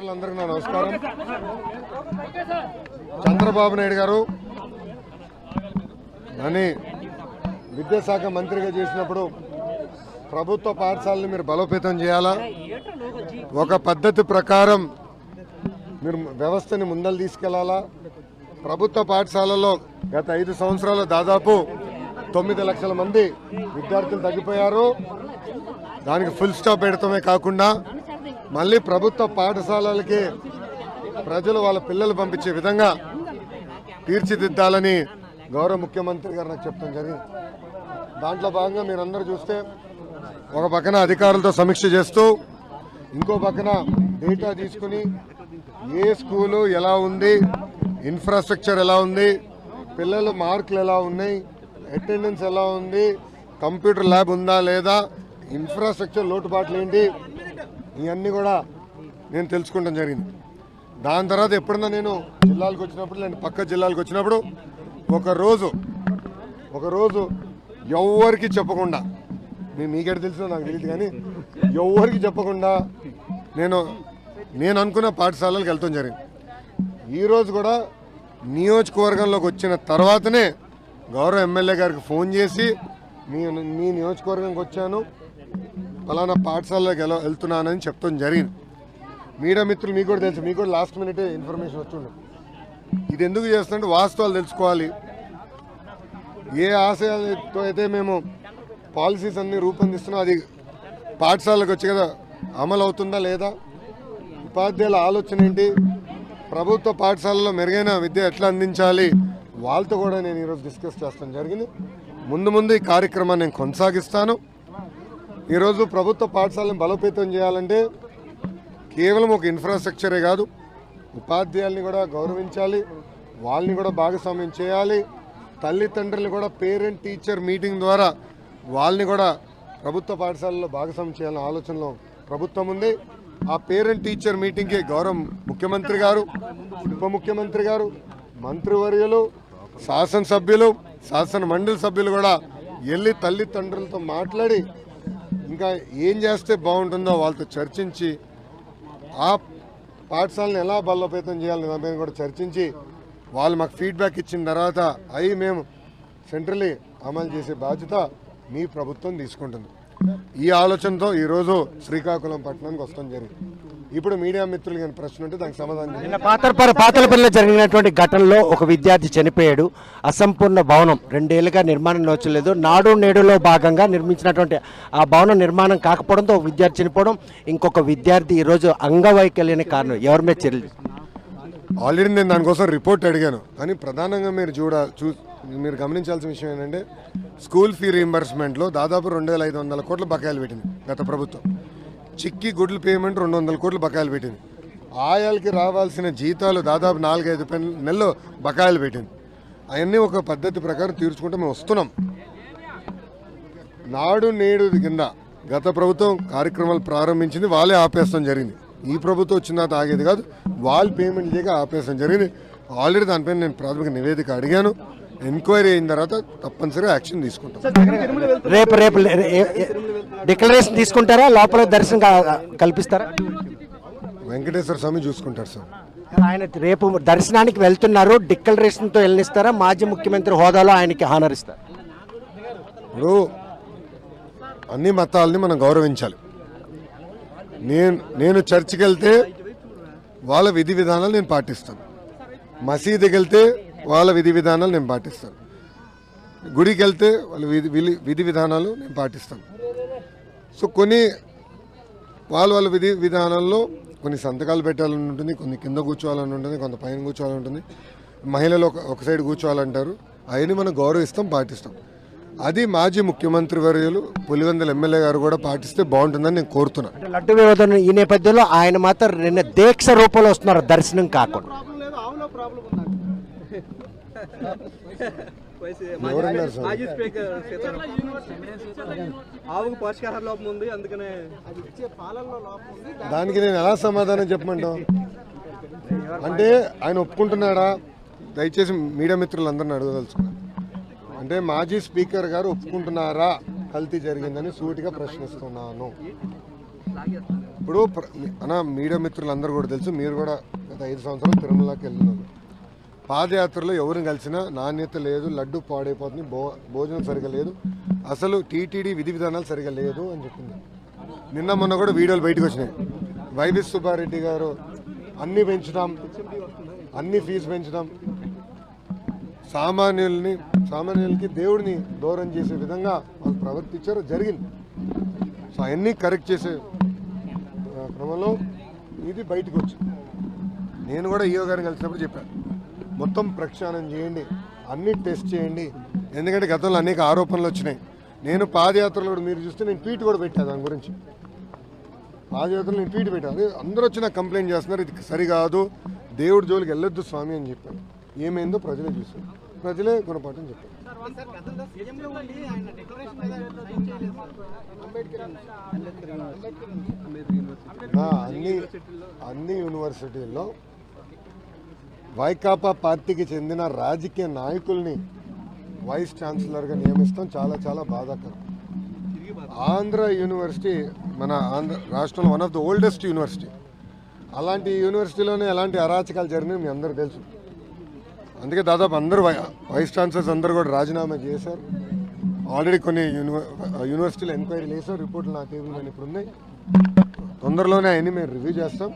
మిత్రులందరికీ నా నమస్కారం. చంద్రబాబు నాయుడు గారు అని విద్యాశాఖ మంత్రిగా చేసినప్పుడు ప్రభుత్వ పాఠశాలని మీరు బలోపేతం చేయాలా? ఒక పద్ధతి ప్రకారం మీరు వ్యవస్థని ముందలు తీసుకెళ్ళాలా? ప్రభుత్వ పాఠశాలలో గత ఐదు సంవత్సరాలు దాదాపు తొమ్మిది లక్షల మంది విద్యార్థులు తగ్గిపోయారు. దానికి ఫుల్ స్టాప్ పెడతామే కాకుండా మళ్ళీ ప్రభుత్వ పాఠశాలలకి ప్రజలు వాళ్ళ పిల్లలు పంపించే విధంగా తీర్చిదిద్దాలని గౌరవ ముఖ్యమంత్రి గారు నాకు చెప్తాం జరిగింది. దాంట్లో భాగంగా మీరందరూ చూస్తే ఒక పక్కన అధికారులతో సమీక్ష చేస్తూ ఇంకో పక్కన డేటా తీసుకుని ఏ స్కూలు ఎలా ఉంది ఇన్ఫ్రాస్ట్రక్చర్ ఎలా ఉంది పిల్లలు మార్కులు ఎలా ఉన్నాయి అటెండెన్స్ ఎలా ఉంది కంప్యూటర్ ల్యాబ్ ఉందా లేదా ఇన్ఫ్రాస్ట్రక్చర్ లోటుపాట్లు ఏంటి ఇవన్నీ కూడా నేను తెలుసుకోవడం జరిగింది. దాని తర్వాత ఎప్పుడన్నా నేను జిల్లాలకు వచ్చినప్పుడు నేను పక్క జిల్లాలకు వచ్చినప్పుడు ఒకరోజు ఒకరోజు ఎవరికి చెప్పకుండా మీ మీకెడ తెలిసినా నాకు తెలియదు కానీ ఎవరికి చెప్పకుండా నేను నేను అనుకున్న పాఠశాలలకు వెళ్తాం జరిగింది. ఈరోజు కూడా నియోజకవర్గంలోకి వచ్చిన తర్వాతనే గౌరవ ఎమ్మెల్యే గారికి ఫోన్ చేసి మీ మీ నియోజకవర్గంకి వచ్చాను. ఫలానా పాఠశాలలోకి ఎలా వెళ్తున్నానని చెప్తాం జరిగింది. మీడియా మిత్రులు మీకు కూడా తెలుసు మీకు కూడా లాస్ట్ మినిటే ఇన్ఫర్మేషన్ వచ్చిండు ఇది ఎందుకు చేస్తుంటే వాస్తవాలు తెలుసుకోవాలి. ఏ ఆశయాలతో అయితే మేము పాలసీస్ అన్ని రూపొందిస్తున్నాం అది పాఠశాలకు వచ్చి కదా అమలు అవుతుందా లేదా? ఉపాధ్యాయుల ఆలోచన ఏంటి? ప్రభుత్వ పాఠశాలలో మెరుగైన విద్య ఎట్లా అందించాలి? వాళ్ళతో కూడా నేను ఈరోజు డిస్కస్ చేస్తాను జరిగింది. ముందు ముందు ఈ కార్యక్రమాన్ని నేను కొనసాగిస్తాను. ఈరోజు ప్రభుత్వ పాఠశాలను బలోపేతం చేయాలంటే కేవలం ఒక ఇన్ఫ్రాస్ట్రక్చరే కాదు ఉపాధ్యాయుల్ని కూడా గౌరవించాలి వాళ్ళని కూడా భాగస్వామ్యం చేయాలి తల్లిదండ్రులు కూడా పేరెంట్ టీచర్ మీటింగ్ ద్వారా వాళ్ళని కూడా ప్రభుత్వ పాఠశాలలో భాగస్వామ్యం చేయాలనే ఆలోచనలో ప్రభుత్వం ఉంది. ఆ పేరెంట్ టీచర్ మీటింగ్కి గౌరవ ముఖ్యమంత్రి గారు ఉప ముఖ్యమంత్రి గారు మంత్రివర్యులు శాసనసభ్యులు శాసన మండలి సభ్యులు కూడా వెళ్ళి తల్లిదండ్రులతో మాట్లాడి ఇంకా ఏం చేస్తే బాగుంటుందో వాళ్ళతో చర్చించి ఆ పాఠశాలను ఎలా బలోపేతం చేయాలని దాని మీద కూడా చర్చించి వాళ్ళు మాకు ఫీడ్బ్యాక్ ఇచ్చిన తర్వాత అవి మేము సెంట్రలీ అమలు చేసే బాధ్యత మీ ప్రభుత్వం తీసుకుంటుంది. ఈ ఆలోచనతో ఈరోజు శ్రీకాకుళం పట్టణానికి వస్తాం జరిగింది. ఇప్పుడు మీడియా మిత్రులు కానీ ప్రశ్న ఉంటే దానికి సమాధానం పాతరపల్లి పాతలపల్లిలో జరిగినటువంటి ఘటనలో ఒక విద్యార్థి చనిపోయాడు. అసంపూర్ణ భవనం. రెండేళ్ళుగా నిర్మాణం నోచలేదు. నాడు నేడులో భాగంగా నిర్మించినటువంటి ఆ భవనం నిర్మాణం కాకపోవడంతో ఒక విద్యార్థి చనిపోవడం ఇంకొక విద్యార్థి ఈరోజు అంగవైకల్యానికి కారణం. ఎవరి మీద చర్యలు? ఆల్రెడీ నేను దానికోసం రిపోర్ట్ అడిగాను. కానీ ప్రధానంగా మీరు చూడ చూ మీరు గమనించాల్సిన విషయం ఏంటంటే స్కూల్ ఫీ రీంబర్స్మెంట్లో దాదాపు రెండు వేల ఐదు వందల కోట్ల బకాయిలు పెట్టింది గత ప్రభుత్వం. చిక్కి గుడ్ల పేమెంట్ రెండు వందల కోట్లు బకాయిలు పెట్టింది. ఆయాలకి రావాల్సిన జీతాలు దాదాపు నాలుగైదు పెన్ నెలలు బకాయిలు పెట్టింది. అవన్నీ ఒక పద్ధతి ప్రకారం తీర్చుకుంటే మేము వస్తున్నాం. నాడు నేడు కింద గత ప్రభుత్వం కార్యక్రమాలు ప్రారంభించింది వాళ్ళే ఆపేస్తాం జరిగింది. ఈ ప్రభుత్వం వచ్చిన తాగేది ఆగేది కాదు వాళ్ళు పేమెంట్ చేయక ఆపేస్తాం జరిగింది. ఆల్రెడీ దానిపైన నేను ప్రాథమిక నివేదిక అడిగాను. ఎంక్వైరీ అయిన తర్వాత తప్పనిసరిగా యాక్షన్ తీసుకుంటాం. రేపు రేపు డిక్లరేషన్ తీసుకుంటారా? లోపల దర్శనం కల్పిస్తారా? వెంకటేశ్వర స్వామి చూసుకుంటారు సార్. ఆయన రేపు దర్శనానికి వెళ్తున్నారు. డిక్లరేషన్తో వెళ్ళనిస్తారా మాజీ ముఖ్యమంత్రి హోదాలో ఆయనకి హానర్ ఇస్తారు ఇప్పుడు అన్ని మతాలని మనం గౌరవించాలి. నేను నేను చర్చికి వెళ్తే వాళ్ళ విధి విధానాలు నేను పాటిస్తాను. మసీదుకి వెళ్తే వాళ్ళ విధి విధానాలు నేను పాటిస్తాను. గుడికి వెళ్తే వాళ్ళ విధి విధి విధానాలు నేను పాటిస్తాను. సో కొన్ని వాళ్ళ వాళ్ళ విధి విధానాల్లో కొన్ని సంతకాలు పెట్టాలని ఉంటుంది కొన్ని కింద కూర్చోవాలని ఉంటుంది కొంత పైన కూర్చోవాలని ఉంటుంది. మహిళలు ఒక ఒక సైడ్ కూర్చోవాలంటారు. అవన్నీ మనం గౌరవిస్తాం పాటిస్తాం. అది మాజీ ముఖ్యమంత్రి వర్యులు పులివెందుల ఎమ్మెల్యే గారు కూడా పాటిస్తే బాగుంటుందని నేను కోరుతున్నాను అంటే లడ్డు వివాదం ఈ నేపథ్యంలో ఆయన మాత్రం నిన్న దీక్ష రూపంలో వస్తున్నారు దర్శనం కాకుండా. మాజీ స్పీకర్ ఆవుకు పోషకాహార లోపం ఉంది అందుకనే దానికి నేను ఎలా సమాధానం చెప్పమంటావు? అంటే ఆయన ఒప్పుకుంటున్నాడా? దయచేసి మీడియా మిత్రులందరిని అడగదలుచుకున్నాను అంటే మాజీ స్పీకర్ గారు ఒప్పుకుంటున్నారా? కల్తీ జరిగిందని సూటిగా ప్రశ్నిస్తున్నాను. ఇప్పుడు ప్ర- అన్న మీడియా మిత్రులందరూ కూడా తెలుసు మీరు కూడా గత ఐదు సంవత్సరాలు తిరుమలకి వెళ్ళినారు. పాదయాత్రలో ఎవరిని కలిసినా నాణ్యత లేదు లడ్డు పాడైపోతుంది భో భోజనం సరిగా లేదు. అసలు టీటీడీ విధి విధానాలు సరిగా లేదు అని చెప్పింది. నిన్న మొన్న కూడా వీడియోలు బయటకు వచ్చినాయి. వైవి సుబ్బారెడ్డి గారు అన్నీ పెంచుతాం అన్ని ఫీజు పెంచడం సామాన్యుల్ని సామాన్యులకి దేవుడిని దూరం చేసే విధంగా వాళ్ళు ప్రవర్తించారు జరిగింది. సో అవన్నీ కరెక్ట్ చేసే క్రమంలో ఇది బయటకు వచ్చింది. నేను కూడా ఈయో గారిని కలిసినప్పుడు చెప్పాను. మొత్తం ప్రక్షాళన చేయండి. అన్ని టెస్ట్ చేయండి. ఎందుకంటే గతంలో అనేక ఆరోపణలు వచ్చినాయి. నేను పాదయాత్రలో కూడా మీరు చూస్తే నేను ట్వీట్ కూడా పెట్టాను దాని గురించి. పాదయాత్రలో నేను ట్వీట్ పెట్టాను అందరూ వచ్చి నాకు కంప్లైంట్ చేస్తున్నారు. ఇది సరికాదు. దేవుడి జోలికి వెళ్ళొద్దు స్వామి అని చెప్పాను ఏమైందో ప్రజలే చూశారు. ప్రజలే గుణపాఠం చెప్పారు. అన్ని అన్ని యూనివర్సిటీల్లో వైకాపా పార్టీకి చెందిన రాజకీయ నాయకుల్ని వైస్ ఛాన్సలర్గా నియమిస్తాం. చాలా చాలా బాధాకరం. ఆంధ్ర యూనివర్సిటీ మన ఆంధ్ర రాష్ట్రంలో one of the oldest university అలాంటి యూనివర్సిటీలోనే ఎలాంటి అరాచకాలు జరిగినాయి మీ అందరూ తెలుసు. అందుకే దాదాపు అందరూ వై- వైస్ ఛాన్సలర్స్ అందరూ కూడా రాజీనామా చేశారు. ఆల్రెడీ కొన్ని యూనివర్ యూనివర్సిటీలు ఎంక్వైరీలు వేసాం రిపోర్ట్లు నా టేబుల్ ఇప్పుడు ఉన్నాయి తొందరలోనే అవన్నీ మేము రివ్యూ చేస్తాం.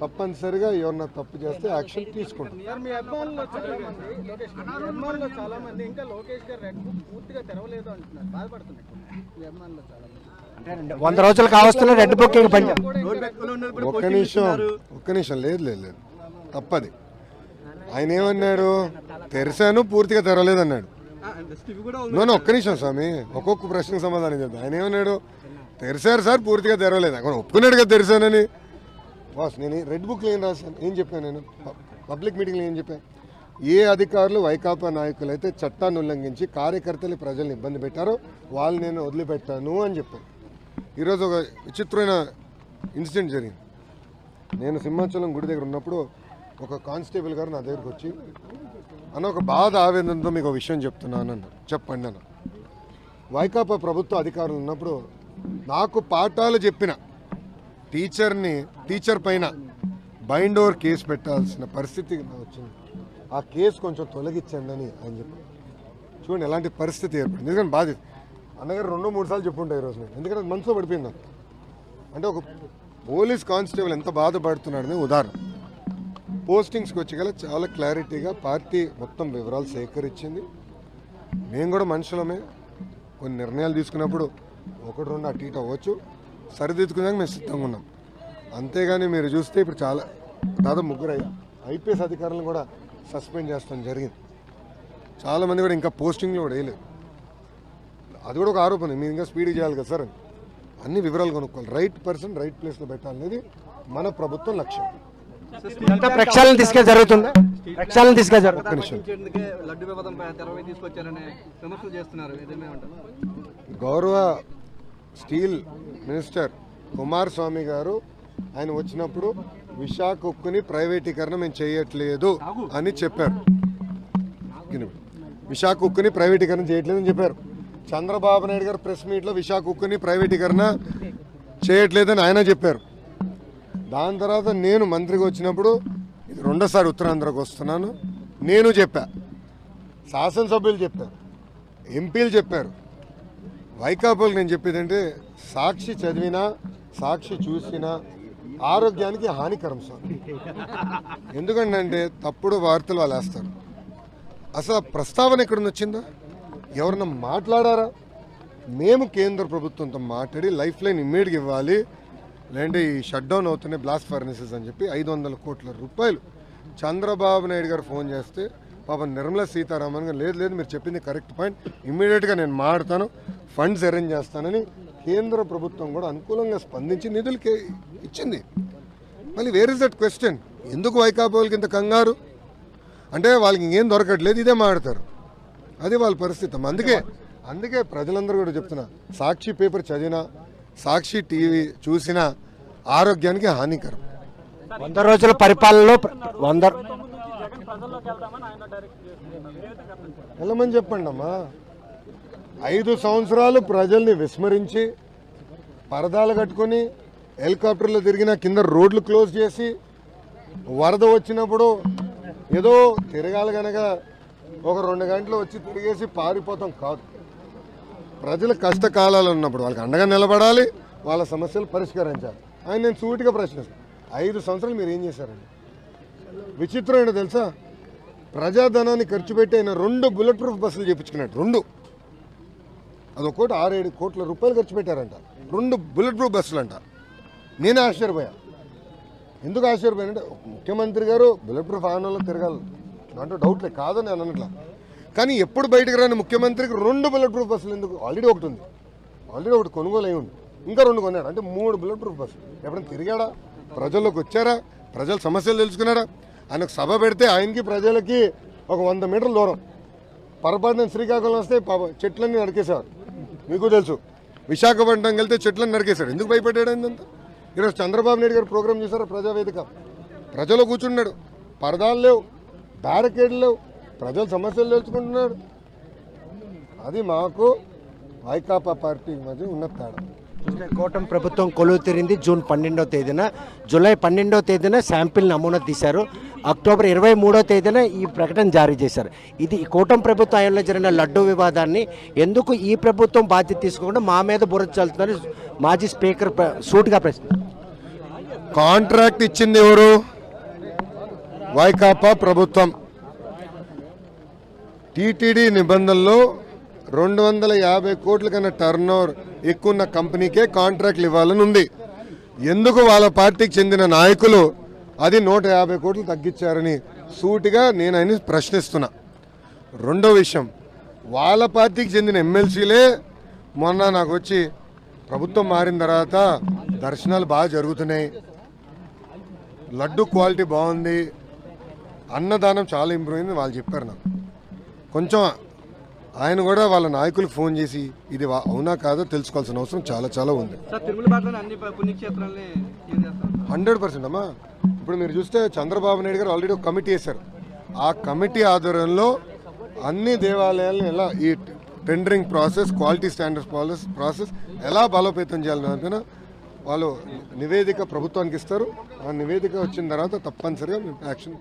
తప్పనిసరిగా ఎవరన్నా తప్పు చేస్తే యాక్షన్ తీసుకుంటాం. సార్ మీ అభిమానులు చాలా మంది లోకేష్ గారు, మీ అభిమానులు చాలా మంది ఇంకా లోకేష్ గారు రెడ్ బుక్ పూర్తిగా తెరవలేదు అంటున్నారు. బాధపడుతున్నారు మీ అభిమానులు చాలా మంది వంద రోజులు కావస్తున్న రెడ్ బుకింగ్ పని ఒక్క నిమిషం ఒక్క నిమిషం లేదు లేదు లేదు. తప్పది. ఆయన ఏమన్నాడు? తెరిశాను పూర్తిగా తెరవలేదు అన్నాడు. ఇవి కూడా నో ఒక్క నిమిషం స్వామి. ఒక్కొక్క ప్రశ్నకు సమాధానం చెప్తాను ఆయన ఏమన్నాడు? తెరిశారు సార్ పూర్తిగా తెరవలేదు. అక్కడ ఒప్పుకున్నాడు కదా తెరిశానని. బాస్ నేను రెడ్ బుక్లో ఏం రాశాను? ఏం చెప్పాను నేను? పబ్లిక్ మీటింగ్లో ఏం చెప్పాను? ఏ అధికారులు వైకాపా నాయకులు అయితే చట్టాన్ని ఉల్లంఘించి కార్యకర్తలు ప్రజల్ని ఇబ్బంది పెట్టారో వాళ్ళు నేను వదిలిపెట్టాను అని చెప్పాను. ఈరోజు ఒక విచిత్రమైన ఇన్సిడెంట్ జరిగింది. నేను సింహాచలం గుడి దగ్గర ఉన్నప్పుడు ఒక కానిస్టేబుల్ గారు నా దగ్గరకు వచ్చి అన్న ఒక బాధ ఆవేదనతో మీకు ఒక విషయం చెప్తున్నాను అన్న చెప్పండి అన్న. వైకాపా ప్రభుత్వ అధికారులు ఉన్నప్పుడు నాకు పాఠాలు చెప్పిన టీచర్ని టీచర్ పైన బైండ్ ఓవర్ కేసు పెట్టాల్సిన పరిస్థితి వచ్చింది. ఆ కేసు కొంచెం తొలగించండి అని ఆయన చెప్పారు. చూడండి ఎలాంటి పరిస్థితి ఏర్పడింది. ఎందుకంటే బాధ అన్నగారు రెండు మూడు సార్లు చెప్పుంటాయి ఈరోజు నేను. ఎందుకంటే మనసులో పడిపోయింది అంటే ఒక పోలీస్ కానిస్టేబుల్ ఎంత బాధపడుతున్నాడని ఉదాహరణ. పోస్టింగ్స్కి వచ్చి కదా చాలా క్లారిటీగా పార్టీ మొత్తం వివరాలు సేకరించింది. మేము కూడా మనుషులమే. కొన్ని నిర్ణయాలు తీసుకున్నప్పుడు ఒకటి రెండు అటు ఇటు అవ్వచ్చు. సరిదిద్దుకున్నాక మేము సిద్ధంగా ఉన్నాం. అంతేగాని మీరు చూస్తే ఇప్పుడు చాలా దాదాపు ముగ్గురు ఐపీఎస్ అధికారులను కూడా సస్పెండ్ చేస్తాం జరిగింది. చాలామంది కూడా ఇంకా పోస్టింగ్లు కూడా వేయలేదు. అది కూడా ఒక ఆరోపణ. మీరు ఇంకా స్పీడ్ చేయాలి కదా సార్ అని. అన్ని వివరాలు కొనుక్కోవాలి. రైట్ పర్సన్ రైట్ ప్లేస్లో పెట్టాలనేది మన ప్రభుత్వం లక్ష్యం. ప్రక్షాళన తీసుకెళ్ళి జరుగుతుందా? ప్రక్షాళన తీసుకెళ్ళి జరుగుతుంది? గౌరవ స్టీల్ మినిస్టర్ కుమారస్వామి గారు ఆయన వచ్చినప్పుడు విశాఖ ఉక్కుని ప్రైవేటీకరణ మేము చేయట్లేదు అని చెప్పారు. విశాఖ ఉక్కుని ప్రైవేటీకరణ చేయట్లేదని చెప్పారు. చంద్రబాబు నాయుడు గారు ప్రెస్ మీట్లో విశాఖ ఉక్కుని ప్రైవేటీకరణ చేయట్లేదని ఆయన చెప్పారు. దాని తర్వాత నేను మంత్రిగా వచ్చినప్పుడు ఇది రెండోసారి ఉత్తరాంధ్రకు వస్తున్నాను. నేను చెప్పా. శాసనసభ్యులు చెప్పారు. ఎంపీలు చెప్పారు. వైకాపాలకు నేను చెప్పేదంటే సాక్షి చదివినా సాక్షి చూసినా ఆరోగ్యానికి హానికరం సార్. ఎందుకంటే తప్పుడు వార్తలు వాళ్ళు వేస్తారు. అసలు ఆ ప్రస్తావన ఎక్కడ వచ్చిందా? ఎవరన్నా మాట్లాడారా? మేము కేంద్ర ప్రభుత్వంతో మాట్లాడి లైఫ్ లైన్ ఇమ్మీడియట్గా ఇవ్వాలి. లేదంటే ఈ షట్ డౌన్ అవుతున్నాయి బ్లాస్ట్ ఫర్నేసెస్ అని చెప్పి ఐదు వందల కోట్ల రూపాయలు చంద్రబాబు నాయుడు గారు ఫోన్ చేస్తే పాపం నిర్మలా సీతారామన్ గారు లేదు లేదు మీరు చెప్పింది కరెక్ట్ పాయింట్ ఇమ్మీడియట్గా నేను మాడతాను ఫండ్స్ అరేంజ్ చేస్తానని కేంద్ర ప్రభుత్వం కూడా అనుకూలంగా స్పందించి నిధులు ఇచ్చింది. మళ్ళీ వేర్ ఇస్ దట్ క్వశ్చన్ ఎందుకు వైకాపోలకి ఇంత కంగారు? అంటే వాళ్ళకి ఇంకేం దొరకట్లేదు ఇదే మాడతారు. అది వాళ్ళ పరిస్థితి. అందుకే అందుకే ప్రజలందరూ కూడా చెప్తున్నా సాక్షి పేపర్ చదివినా సాక్షి టీవీ చూసినా ఆరోగ్యానికి హానికరం. వంద రోజుల పరిపాలనలో వంద వెళ్ళమని చెప్పండి. అమ్మా ఐదు సంవత్సరాలు ప్రజల్ని విస్మరించి పరదాలు కట్టుకొని హెలికాప్టర్లో తిరిగిన కింద రోడ్లు క్లోజ్ చేసి వరద వచ్చినప్పుడు ఏదో తిరగాలి కనుక ఒక రెండు గంటలు వచ్చి తిరిగేసి పారిపోతాం కాదు. ప్రజల కష్టకాలాలు ఉన్నప్పుడు వాళ్ళకి అండగా నిలబడాలి వాళ్ళ సమస్యలు పరిష్కరించాలి. ఆయన నేను సూటిగా ప్రశ్నిస్తాను. ఐదు సంవత్సరాలు మీరు ఏం చేశారండి? విచిత్రం తెలుసా? ప్రజాధనాన్ని ఖర్చు పెట్టి ఆయన రెండు బుల్లెట్ ప్రూఫ్ బస్సులు చేయించుకున్నాడు రెండు. అదొకటి ఆరేడు కోట్ల రూపాయలు ఖర్చు పెట్టారంట. రెండు బుల్లెట్ ప్రూఫ్ బస్సులు అంట నేనే ఆశ్చర్యపోయా. ఎందుకు ఆశ్చర్యపోయానంటే ముఖ్యమంత్రి గారు బుల్లెట్ ప్రూఫ్ ఆనంలో తిరగాలి. దాంట్లో డౌట్లే కాదని నేను అనట్లా. కానీ ఎప్పుడు బయటకు రాని ముఖ్యమంత్రికి రెండు బుల్లెట్ ప్రూఫ్ బస్సులు ఎందుకు? ఆల్రెడీ ఒకటి ఉంది. ఆల్రెడీ ఒకటి కొనుగోలు అయి ఉంది. ఇంకా రెండు కొన్నాడు. అంటే మూడు బుల్లెట్ ప్రూఫ్ బస్సులు. ఎప్పుడైనా తిరిగాడా? ప్రజల్లోకి వచ్చారా? ప్రజల సమస్యలు తెలుసుకున్నారా? ఆయనకు సభ పెడితే ఆయనకి ప్రజలకి ఒక వంద మీటర్ల దూరం. పొరపాటున శ్రీకాకుళం వస్తే చెట్లన్నీ నరికేసేవారు. మీకు తెలుసు. విశాఖపట్నం వెళ్తే చెట్లను నరికేశాడు ఎందుకు భయపడ్డాడు ఏందంతా ఈరోజు చంద్రబాబు నాయుడు గారు ప్రోగ్రామ్ చేశారు ప్రజావేదిక? ప్రజలు కూర్చున్నాడు. పరదాలు లేవు. బ్యారికేడ్లు లేవు. ప్రజల సమస్యలు తెలుసుకుంటున్నాడు. అది మాకు వైకాపా పార్టీ మధ్య ఉన్న తేడా. కోటం ప్రభుత్వం కొలువు తీరింది జూన్ పన్నెండో తేదీన. జూలై పన్నెండో తేదీన శాంపిల్ నమూనా తీశారు. అక్టోబర్ ఇరవై మూడో తేదీన ఈ ప్రకటన జారీ చేశారు. ఇది ఈ కూటమి ప్రభుత్వం ఆయనలో జరిగిన లడ్డూ వివాదాన్ని ఎందుకు ఈ ప్రభుత్వం బాధ్యత తీసుకోకుండా మా మీద బురద చల్లుతుందని మాజీ స్పీకర్ సూటుగా ప్రశ్న కాంట్రాక్ట్ ఇచ్చింది ఎవరు? వైకాపా ప్రభుత్వం. టీటీడీ నిబంధనలో రెండు వందల యాభై కోట్ల కన్నా టర్న్ ఓవర్ ఎక్కువ ఉన్న కంపెనీకే కాంట్రాక్ట్లు ఇవ్వాలని ఉంది. ఎందుకు వాళ్ళ పార్టీకి చెందిన నాయకులు అది నూట యాభై కోట్లు తగ్గించారని సూటిగా నేను ఆయన ప్రశ్నిస్తున్నా. రెండో విషయం వాళ్ళ పార్టీకి చెందిన ఎమ్మెల్సీలే మొన్న నాకు వచ్చి ప్రభుత్వం మారిన తర్వాత దర్శనాలు బాగా జరుగుతున్నాయి. లడ్డు క్వాలిటీ బాగుంది. అన్నదానం చాలా ఇంప్రూవ్ అయింది వాళ్ళు చెప్పారు నాకు. కొంచెం ఆయన కూడా వాళ్ళ నాయకులకు ఫోన్ చేసి ఇది అవునా కాదో తెలుసుకోవాల్సిన అవసరం చాలా చాలా ఉంది. హండ్రెడ్ పర్సెంట్ అమ్మా. ఇప్పుడు మీరు చూస్తే చంద్రబాబు నాయుడు గారు ఆల్రెడీ ఒక కమిటీ వేశారు. ఆ కమిటీ ఆధ్వర్యంలో అన్ని దేవాలయాలను ఎలా ఈ tendering process quality standards process process ఎలా బలోపేతం చేయాలని వాళ్ళు నివేదిక ప్రభుత్వానికి ఇస్తారు. ఆ నివేదిక వచ్చిన తర్వాత తప్పనిసరిగా మేము యాక్షన్